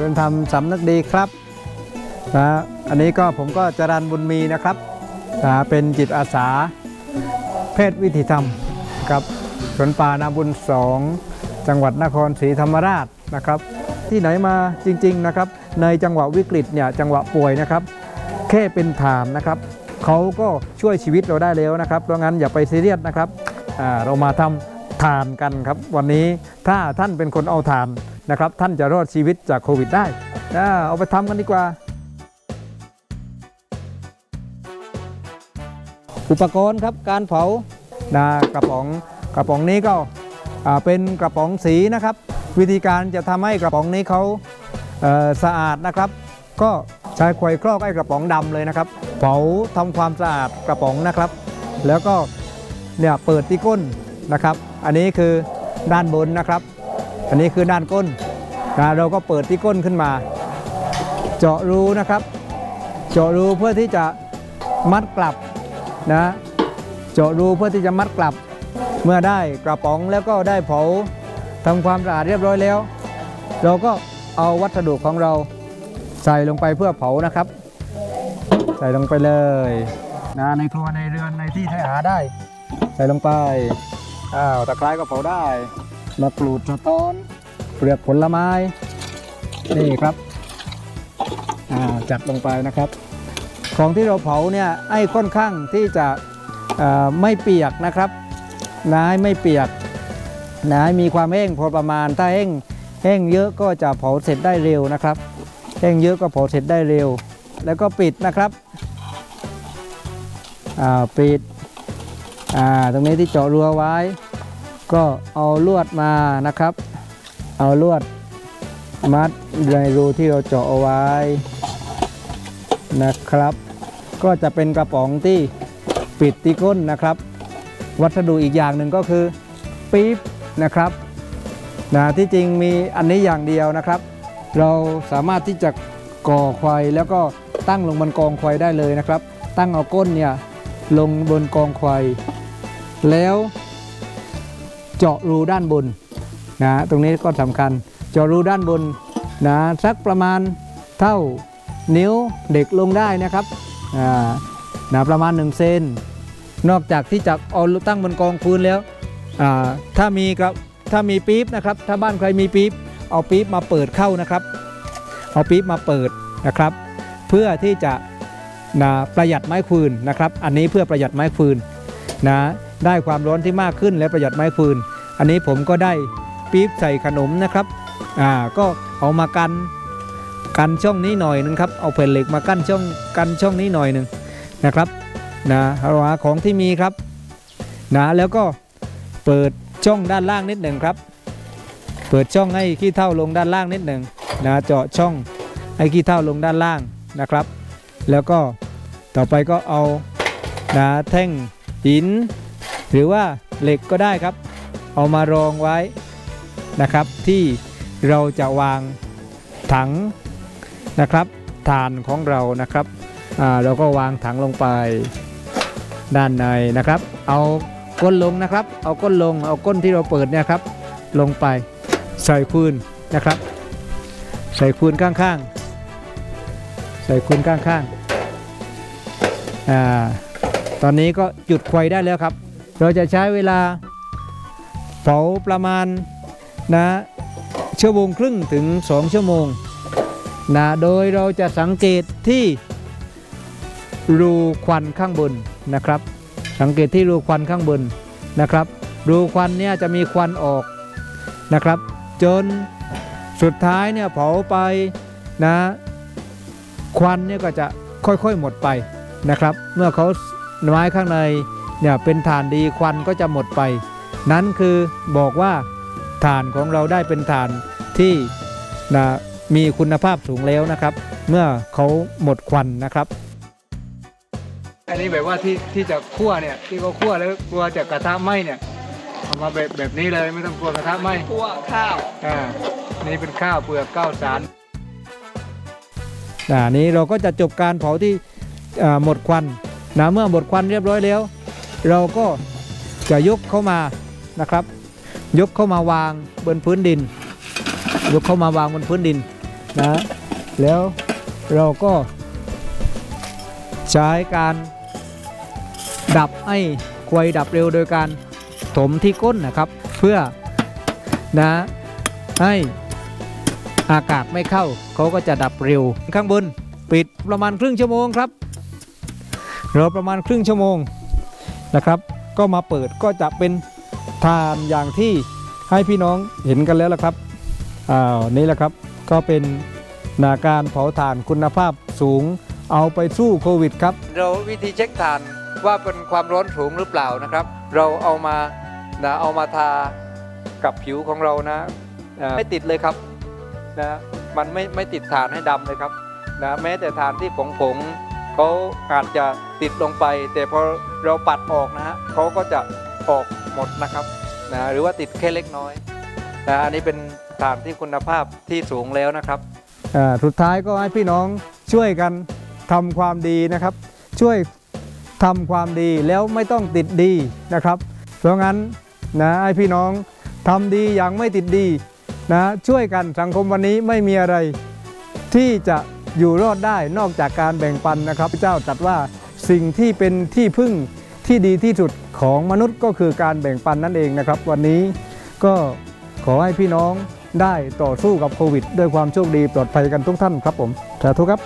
ริญธรรมสำนึกดีครับนะอันนี้ก็ผมก็จรันบุญมีนะครับนะเป็นจิตอาสา เพศวิถีธรรมกับสวนป่านาบุญสองจังหวัดนครศรีธรรมราชนะครับ ที่ไหนมาจริง ๆนะครับ ในจังหวะวิกฤตเนี่ยจังหวะป่วยนะครับ แค่เป็นฐานนะครับเขาก็ช่วยชีวิตเราได้แล้วนะครับเพราะงั้นอย่าไปซีเรียสนะครับเรามาทำทานกันครับ วันนี้ถ้าท่านเป็นคนเอาทาน นะครับท่านจะรอดชีวิตจากโควิดได้เอาไปทำกันดีกว่า อุปกรณ์ครับการเผานะกระป๋องกระป๋องนี้ก็เป็นกระป๋องสีนะครับ วิธีการจะทำให้กระป๋องนี้เขาสะอาดนะครับ ก็ใช้ควายครอกไอ้กระป๋องดำเลยนะครับ เผาทำความสะอาดกระป๋องนะครับ แล้วก็เนี่ยเปิดที่ก้นนะครับ อันนี้คือด้านบนนะครับ อันนี้คือด้านก้นนะเราก็เปิดที่ก้นขึ้นมา เจาะรูนะครับ เจาะรูเพื่อที่จะมัดกลับนะเจาะรูเพื่อที่จะมัดกลับ เมื่อได้กระป๋องแล้วก็ได้เผาทำความสะอาดเรียบร้อยแล้ว เราก็เอาวัสดุของเราใส่ลงไปเพื่อเผานะครับ ใส่ลงไปเลยนะในครัวในเรือนในที่ที่หาได้ ใส่ลงไปอ้าวตะไคร้ก็เผาได้ มะกรูดสะต้นเปลือกผลไม้ นี่ครับจัดลงไปนะครับ ของที่เราเผาเนี่ยไอ้ค่อนข้างที่จะไม่เปียกนะครับนะให้ไม่เปียกนะให้มีความแห้งพอประมาณถ้าแห้งแห้งเยอะก็จะเผาเสร็จได้เร็วนะครับแห้งเยอะก็เผาเสร็จได้เร็ว แล้วก็ปิดนะครับปิดตรงนี้ที่เจาะรัวไว้ ก็เอาลวดมานะครับ เอาลวดมัดในรูที่เราเจาะเอาไว้นะครับ ก็จะเป็นกระป๋องที่ปิดที่ก้นนะครับ วัสดุอีกอย่างหนึ่งก็คือปี๊บนะครับนะที่จริงมีอันนี้อย่างเดียวนะครับ เราสามารถที่จะก่อควายแล้วก็ตั้งลงบนกองควายได้เลยนะครับ ตั้งเอาก้นเนี่ยลงบนกองควายแล้ว เจาะรูด้านบนนะตรงนี้ก็สำคัญ เจาะรูด้านบนนะสักประมาณเท่านิ้วเด็กลงได้นะครับนาประมาณ1เซนนอกจากที่จะเอาตั้งบนกองพื้นแล้วถ้ามีครับถ้ามีปี๊บนะครับ ถ้าบ้านใครมีปี๊บเอาปี๊บมาเปิดเข้านะครับ เอาปี๊บมาเปิดนะครับ เพื่อที่จะนะประหยัดไม้ฟืนนะครับ อันนี้เพื่อประหยัดไม้ฟืนนะ ได้ความร้อนที่มากขึ้นและประหยัดไม้ฟืน อันนี้ผมก็ได้ปี๊บใส่ขนมนะครับอ่าก็เอามากันกันช่องนี้หน่อยนึงครับเอาแผ่นเหล็กมากั้นช่องกันช่องนี้หน่อยหนึ่งนะครับนะเราหาของที่มีครับนะแล้วก็เปิดช่องด้านล่างนิดหนึ่งครับ เปิดช่องให้ขี้เท่าลงด้านล่างนิดหนึ่งนะเจาะช่องให้ขี้เท่าลงด้านล่างนะครับ แล้วก็ต่อไปก็เอานะแท่งหิน หรือว่าเหล็กก็ได้ครับ เอามารองไว้นะครับ ที่เราจะวางถังนะครับฐานของเรานะครับอ่าเราก็วางถังลงไปด้านในนะครับ เอาก้นลงนะครับ เอาก้นลง เอาก้นที่เราเปิดเนี่ยครับ ลงไปใส่ฟืนนะครับ ใส่ฟืนข้างๆ ใส่ฟืนข้างๆ อ่า ตอนนี้ก็จุดไฟได้แล้วครับ เราจะใช้เวลาเผาประมาณนะชั่วโมงครึ่งถึง 2 ชั่วโมงนะโดยเราจะสังเกตที่รูควันข้างบนนะครับ สังเกตที่รูควันข้างบนนะครับ รูควันเนี่ยจะมีควันออกนะครับ จนสุดท้ายเนี่ยเผาไปนะควันเนี่ยก็จะค่อยๆหมดไปนะครับ เมื่อเขาไม้ข้างใน เนี่ยเป็นฐานดีควันก็จะหมดไป นั้นคือบอกว่าฐานของเราได้เป็นฐานที่นะมีคุณภาพสูงแล้วนะครับ เมื่อเขาหมดควันนะครับ อันนี้แบบว่าที่ที่จะคั่วเนี่ยที่เขาคั่วแล้วกลัวจะกระทะไหม้เนี่ยเอามาแบบแบบนี้เลยไม่ต้องกลัวกระทะไหม้คั่วข้าวอ่านี่เป็นข้าวเปลือกข้าวสารอ่านี้เราก็จะจบการเผาที่อ่าหมดควันนะเมื่อหมดควันเรียบร้อยแล้ว เราก็จะยกเข้ามานะครับ ยกเข้ามาวางบนพื้นดิน ยกเข้ามาวางบนพื้นดินนะแล้วเราก็ใช้การดับให้ควยดับเร็วโดยการถมที่ก้นนะครับ เพื่อนะให้อากาศไม่เข้าเขาก็จะดับเร็ว ข้างบน ปิดประมาณครึ่งชั่วโมงครับรอประมาณครึ่งชั่วโมง นะครับ ก็มาเปิดก็จะเป็นทานอย่างที่ให้พี่น้องเห็นกันแล้วละครับอ้าวนี่แหละครับก็เป็นนาการเผาถ่านคุณภาพสูงเอาไปสู้โควิดครับ เราวิธีเช็คถ่านว่าเป็นความร้อนสูงหรือเปล่านะครับ เราเอามานะเอามาทากับผิวของเรานะอ่าไม่ติดเลยครับนะมันไม่ไม่ติดฐานให้ดำเลยครับนะแม้แต่ฐานที่ผงผงๆ เขาอาจจะติดลงไป แต่พอเราปัดออกนะฮะเขาก็จะออกหมดนะครับนะหรือว่าติดแค่เล็กน้อยนะอันนี้เป็นฐานที่คุณภาพที่สูงแล้วนะครับอ่าสุดท้ายก็ให้พี่น้องช่วยกันทำความดีนะครับ ช่วยทำความดีแล้วไม่ต้องติดดีนะครับ เพราะงั้นนะให้พี่น้องทำดีอย่างไม่ติดดีนะช่วยกันสังคมวันนี้ไม่มีอะไรที่จะ อยู่รอดได้นอกจากการแบ่งปันนะครับพระเจ้าตรัสว่าสิ่งที่เป็นที่พึ่งที่ดีที่สุดของมนุษย์ก็คือการแบ่งปันนั่นเองนะครับ วันนี้ก็ขอให้พี่น้องได้ต่อสู้กับโควิด ด้วยความโชคดีปลอดภัยกันทุกท่านครับผมสาธุครับ